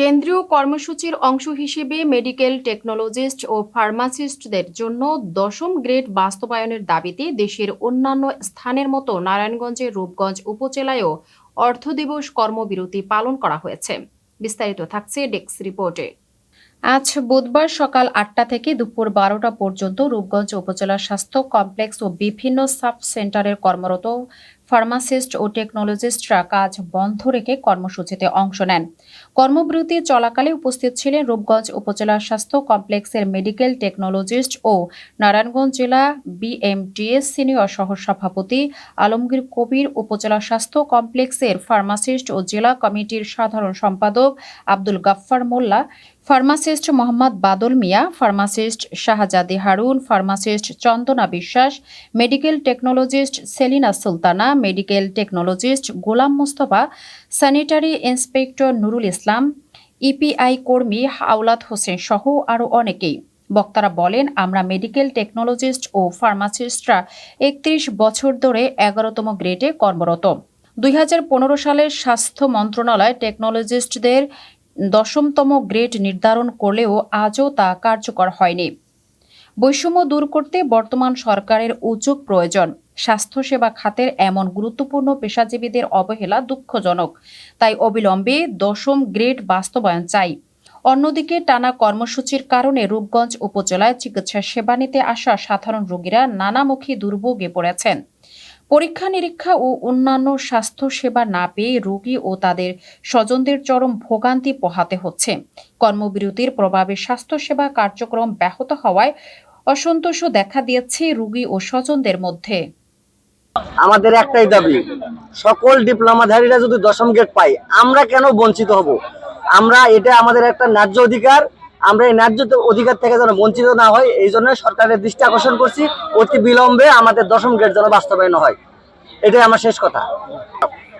কেন্দ্রীয় কর্মসূচির অংশ হিসেবে মেডিকেল টেকনোলজিস্ট ও ফার্মাসিস্টদের জন্য দশম গ্রেড বাস্তবায়নের দাবিতে দেশের অন্যান্য স্থানের মতো নারায়ণগঞ্জের রূপগঞ্জ উপজেলায়ও অর্থ দিবস কর্মবিরতি পালন করা হয়েছে। বিস্তারিত থাকছে ডেস্ক রিপোর্টে। আজ বুধবার সকাল আটটা থেকে দুপুর বারোটা পর্যন্ত রূপগঞ্জ উপজেলা স্বাস্থ্য কমপ্লেক্স ও বিভিন্ন সাব সেন্টারের কর্মরত ফার্মাসিস্ট ও টেকনোলজিস্টরা কাজ বন্ধ রেখে কর্মসূচিতে অংশ নেন। কর্মবিরতি চলাকালে উপস্থিত ছিলেন রূপগঞ্জ উপজেলা স্বাস্থ্য কমপ্লেক্সের মেডিকেল টেকনোলজিস্ট ও নারায়ণগঞ্জ জেলা বিএমটিএস সিনিয়র সহসভাপতি আলমগীর কবির, উপজেলা স্বাস্থ্য কমপ্লেক্সের ফার্মাসিস্ট ও জেলা কমিটির সাধারণ সম্পাদক Abdul Gaffar Molla, pharmacist Mohammad Badal Mia, pharmacist Shahjadi Harun, pharmacist Chandana Biswas, medical technologist Selina Sultana medical technologist Golam Mostafa sanitary inspector Nurul Islam EPI কর্মী হাওলাত হোসেন সহ আরও অনেকেই। বক্তারা বলেন, আমরা মেডিকেল টেকনোলজিস্ট ও ফার্মাসিস্টরা একত্রিশ বছর ধরে এগারোতম গ্রেডে কর্মরত। দুই পনেরো সালের স্বাস্থ্য মন্ত্রণালয় টেকনোলজিস্টদের দশমতম গ্রেড নির্ধারণ করলেও আজও তা কার্যকর হয়নি। বৈষম্য দূর করতে বর্তমান সরকারের উদ্যোগ প্রয়োজন। স্বাস্থ্যসেবা খাতের এমন গুরুত্বপূর্ণ পেশাজীবীদের অবহেলা দুঃখজনক। তাই অবিলম্বে দশম গ্রেড বাস্তবায়ন চাই। অন্যদিকে টানা কর্মসূচির কারণে রূপগঞ্জ উপজেলায় চিকিৎসা সেবা নিতে আসা সাধারণ রোগীরা নানামুখী দুর্ভোগে পড়েছেন। পরীক্ষা নিরীক্ষা ও অন্যান্য স্বাস্থ্য সেবা না পেয়ে রোগী ও তাদের স্বজনদের চরম ভোগান্তি পোহাতে হচ্ছে। কর্মবিরতির প্রভাবে স্বাস্থ্যসেবা কার্যক্রম ব্যাহত হওয়ায় অসন্তোষও দেখা দিয়েছে রোগী ও স্বজনদের মধ্যে। আমাদের একটাই দাবি, সকল ডিপ্লোমাধারীরা যদি দশম গ্রেড পাই আমরা কেন বঞ্চিত হব? আমরা এটা আমাদের একটা ন্যায্য অধিকার, আমরা এই ন্যায্য অধিকার থেকে যেন বঞ্চিত না হয় এই জন্য সরকারের দৃষ্টি আকর্ষণ করছি, অতি বিলম্বে আমাদের দশম গ্রেড যেন বাস্তবায়ন হয়। এটাই আমার শেষ কথা।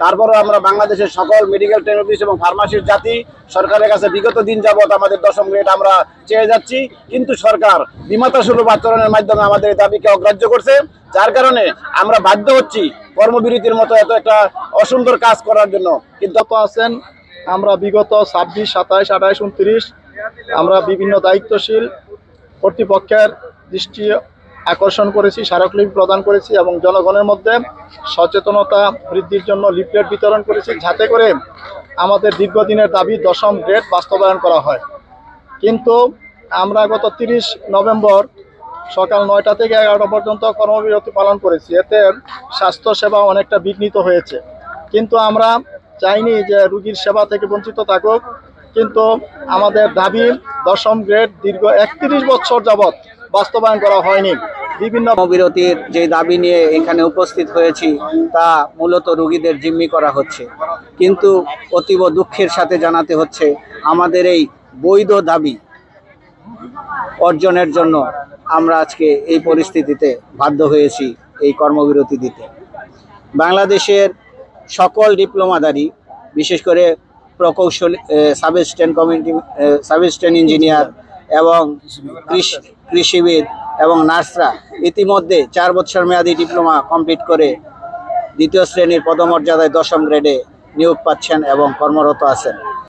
তারপরে আমরা বাংলাদেশের সকল মেডিকেল টেকনোলজিস্ট এবং ফার্মাসির জাতি, সরকারের কাছে বিগত দিন যাবৎ আমাদের দশম গ্রেড আমরা চেয়ে যাচ্ছি। কিন্তু সরকার বিমাতা সুলভ আচরণের মাধ্যমে আমাদের দাবিকে অগ্রাহ্য করছে, যার কারণে আমরা বাধ্য হচ্ছি কর্মবিরতির মতো এত একটা অসুন্দর কাজ করার জন্য। কিন্তু আছেন, আমরা বিগত ছাব্বিশ, সাতাইশ, আঠাইশ, উনত্রিশ, আমরা বিভিন্ন দায়িত্বশীল কর্তৃপক্ষের দৃষ্টি আকর্ষণ করেছি স্মারকলিপি প্রদান করেছি এবং জনগণের মধ্যে সচেতনতা বৃদ্ধির জন্য লিফলেট বিতরণ করেছি যাতে করে আমাদের দীর্ঘদিনের দাবি দশম গ্রেড বাস্তবায়ন করা হয়। কিন্তু আমরা গত তিরিশ নভেম্বর সকাল নয়টা থেকে এগারোটা পর্যন্ত কর্মবিরতি পালন করেছি। এতে স্বাস্থ্যসেবা অনেকটা বিঘ্নিত হয়েছে। কিন্তু আমরা চাইনি যে রুগীর সেবা থেকে বঞ্চিত থাকুক। কিন্তু আমাদের দাবি দশম গ্রেড দীর্ঘ একত্রিশ বছর যাবৎ বাস্তবায়ন করা হয়নি। বিভিন্ন কর্মবিরতির যে দাবি নিয়ে এখানে উপস্থিত হয়েছি, তা মূলত রোগীদের জিম্মি করা হচ্ছে। কিন্তু অতীব দুঃখের সাথে জানাতে হচ্ছে, আমাদের এই বৈধ দাবি অর্জনের জন্য আমরা আজকে এই পরিস্থিতিতে বাধ্য হয়েছি এই কর্মবিরতি দিতে। বাংলাদেশের সকল ডিপ্লোমাধারী, বিশেষ করে প্রকৌশল সাব কমিউনিটি সাব ইঞ্জিনিয়ার এবং কৃষি কৃষিবিদ এবং নার্সরা ইতিমধ্যে চার বছর মেয়াদী ডিপ্লোমা কমপ্লিট করে দ্বিতীয় শ্রেণির পদমর্যাদায় দশম গ্রেডে নিয়োগ পাচ্ছেন এবং কর্মরত আছেন।